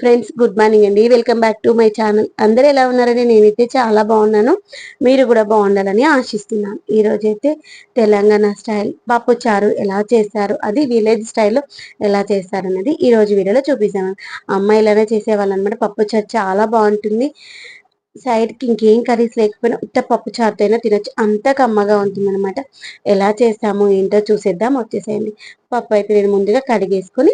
Friends good morning అండి. Welcome back to my channel అందరూ ఎలా ఉన్నారని నేనైతే చాలా బాగున్నాను. మీరు కూడా బాగుండాలని ఆశిస్తున్నాను. ఈరోజు అయితే తెలంగాణ స్టైల్ పప్పు చారు ఎలా చేస్తారు? అది విలేజ్ స్టైల్లో ఎలా చేస్తారు అనేది ఈరోజు వీడియోలో చూపిస్తాను. అమ్మాయిలనే చేసేవాళ్ళు అనమాట పప్పు చారు చాలా బాగుంటుంది. సైడ్కి ఇంకేం కర్రీస్ లేకపోయినా ఉత్త పప్పు చారుతో అయినా తినొచ్చు. అంత కమ్మగా ఉంటుంది అనమాట ఎలా చేస్తాము ఏంటో చూసేద్దాం. వచ్చేసేయండి. పప్పు అయితే నేను ముందుగా కడిగేసుకొని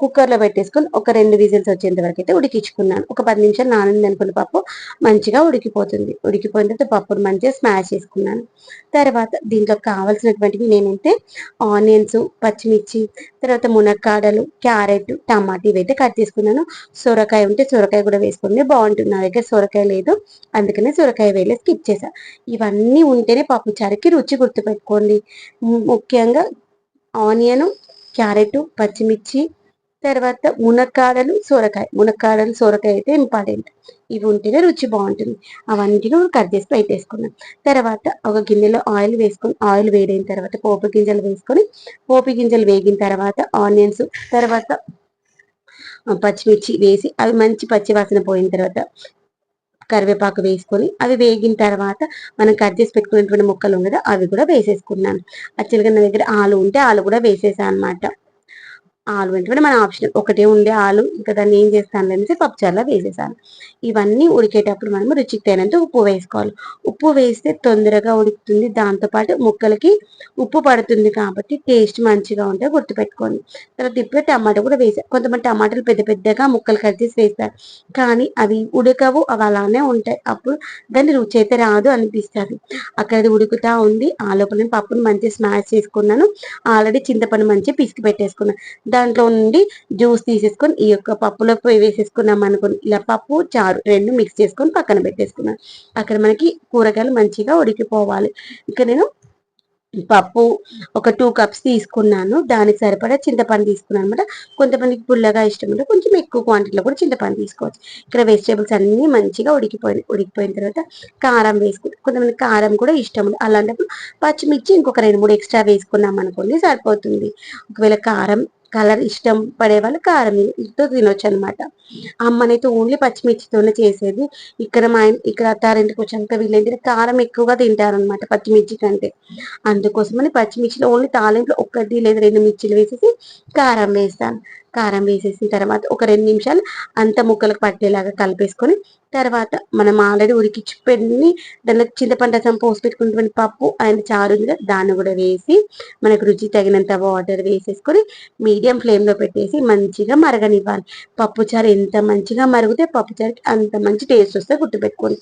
కుక్కర్లో పెట్టేసుకొని ఒక రెండు విజిల్స్ వచ్చేంత వరకు అయితే ఉడికించుకున్నాను. ఒక పది నిమిషాలు నానింది అనుకున్న పప్పు మంచిగా ఉడికిపోతుంది. ఉడికిపోయిన తర్వాత పప్పును మంచిగా స్మాష్ చేసుకున్నాను. తర్వాత దీంట్లో కావాల్సినటువంటివి నేనైతే ఆనియన్స్ పచ్చిమిర్చి తర్వాత మునక్కాడలు క్యారెట్ టమాటా ఇవైతే కట్ చేసుకున్నాను. సొరకాయ ఉంటే సొరకాయ కూడా వేసుకుంది బాగుంటుంది. నా దగ్గర సొరకాయ లేదు. అందుకనే సొరకాయ వేలే స్కిప్ చేసా ఇవన్నీ ఉంటేనే పప్పు చారుకి రుచి గుర్తుపెట్టుకోండి. ముఖ్యంగా ఆనియను క్యారెట్ పచ్చిమిర్చి తర్వాత మునక్కాడలు సొరకాయ. మునక్కాడలు సొరకాయ అయితే ఇంపార్టెంట్. ఇవి ఉంటేనే రుచి బాగుంటుంది. అవన్నీ కట్ చేసి పెట్టేసుకున్నాం తర్వాత ఒక గిన్నెలో ఆయిల్ వేసుకొని ఆయిల్ వేడైన తర్వాత పోపు గింజలు వేసుకొని పోపు గింజలు వేగిన తర్వాత ఆనియన్స్ తర్వాత పచ్చిమిర్చి వేసి అవి మంచి పచ్చి వాసన పోయిన తర్వాత కరివేపాకు వేసుకొని అవి వేగిన తర్వాత మనం కట్ చేసి పెట్టుకున్నటువంటి ముక్కలు ఉండదు అవి కూడా వేసేసుకున్నాను యాక్చువల్గా నా దగ్గర ఆలు ఉంటే ఆలు కూడా వేసేసాను అనమాట ఆలు వెంటనే మన ఆప్షన్ ఒకటే ఉండే ఆలు ఇంకా దాన్ని ఏం చేస్తాను అనేసి పప్పుచారులో వేసేసాను. ఇవన్నీ ఉడికేటప్పుడు మనం రుచికి తగినంత ఉప్పు వేసుకోవాలి. ఉప్పు వేస్తే తొందరగా ఉడుకుతుంది. దాంతోపాటు ముక్కలకి ఉప్పు పడుతుంది కాబట్టి టేస్ట్ మంచిగా ఉంటే గుర్తుపెట్టుకోండి. తర్వాత ఇప్పుడు టమాటా కూడా వేసాను కొంతమంది టమాటాలు పెద్ద పెద్దగా ముక్కలు కట్ చేసి వేస్తారు. కానీ అవి ఉడకవు అవి అలానే ఉంటాయి. అప్పుడు దాన్ని రుచి అయితే రాదు అనిపిస్తుంది. అక్కడ ఉడుకుతా ఉంది. ఆ లోపల పప్పును మంచిగా స్మాష్ చేసుకున్నాను. ఆల్రెడీ చింతపండు మంచిగా పిసికి పెట్టేసుకున్నాను దాంట్లో నుండి జ్యూస్ తీసేసుకొని ఈ యొక్క పప్పులో వేసేసుకున్నాం అనుకుని ఇలా పప్పు చారు రెండు మిక్స్ చేసుకొని పక్కన పెట్టేసుకున్నాను అక్కడ మనకి కూరగాయలు మంచిగా ఉడికిపోవాలి. ఇక నేను పప్పు ఒక టూ కప్స్ తీసుకున్నాను. దానికి సరిపడా చింతపండు తీసుకున్నాను అనమాట కొంతమందికి పుల్లగా ఇష్టం ఉంటే కొంచెం ఎక్కువ క్వాంటిటీలో కూడా చింతపండు తీసుకోవచ్చు. ఇక్కడ వెజిటేబుల్స్ అన్నీ మంచిగా ఉడికిపోయి ఉడికిపోయిన తర్వాత కారం వేసుకుంటాం కొంతమంది కారం కూడా ఇష్టం ఉంది అలాంటప్పుడు పచ్చిమిర్చి ఇంకొక రెండు మూడు ఎక్స్ట్రా వేసుకున్నాం అనుకోండి సరిపోతుంది. ఒకవేళ కారం కలర్ ఇష్టం పడే వాళ్ళు కారం ఇతో తినొచ్చు అనమాట అమ్మనైతే ఓన్లీ పచ్చిమిర్చితోనే చేసేది. ఇక్కడ మా ఇక్కడ అత్తారింటికి వచ్చాక వీళ్ళేంటి కారం ఎక్కువగా తింటారనమాట పచ్చిమిర్చి కంటే. అందుకోసమని పచ్చిమిర్చిలో ఓన్లీ తాలింపులో ఒక్కటి లేదా రెండు మిర్చిలు వేసేసి కారం వేస్తాను. కారం వేసేసిన తర్వాత ఒక రెండు నిమిషాలు అంత ముక్కలకు పట్టేలాగా కలిపేసుకొని తర్వాత మనం ఆల్రెడీ ఉడికిచ్చి పెట్టి దానిలో చింతపండు రసం పోసి పెట్టుకున్నటువంటి పప్పు అండ్ చారు దాన్ని కూడా వేసి మనకు రుచి తగినంత వాటర్ వేసేసుకొని మీడియం ఫ్లేమ్లో పెట్టేసి మంచిగా మరగనివ్వాలి. పప్పు చారు ఎంత మంచిగా మరిగితే పప్పు చారుకి అంత మంచి టేస్ట్ వస్తే గుర్తుపెట్టుకోండి.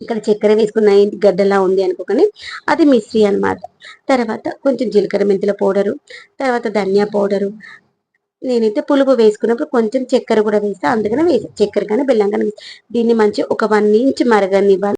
ఇక్కడ చక్కెర వేసుకున్న ఏంటి గడ్డలా ఉంది అనుకోకని అది మిశ్రీ అనమాట తర్వాత కొంచెం జీలకర్ర మెంతుల పౌడరు తర్వాత ధనియా పౌడరు నేనైతే పులుపు వేసుకున్నప్పుడు కొంచెం చక్కెర కూడా వేస్తాను అందుకనే వేసాను చక్కెర కానీ బెల్లం కానీ దీన్ని మంచి ఒక వన్ ఇంచ్ మరగనివ్వాలి.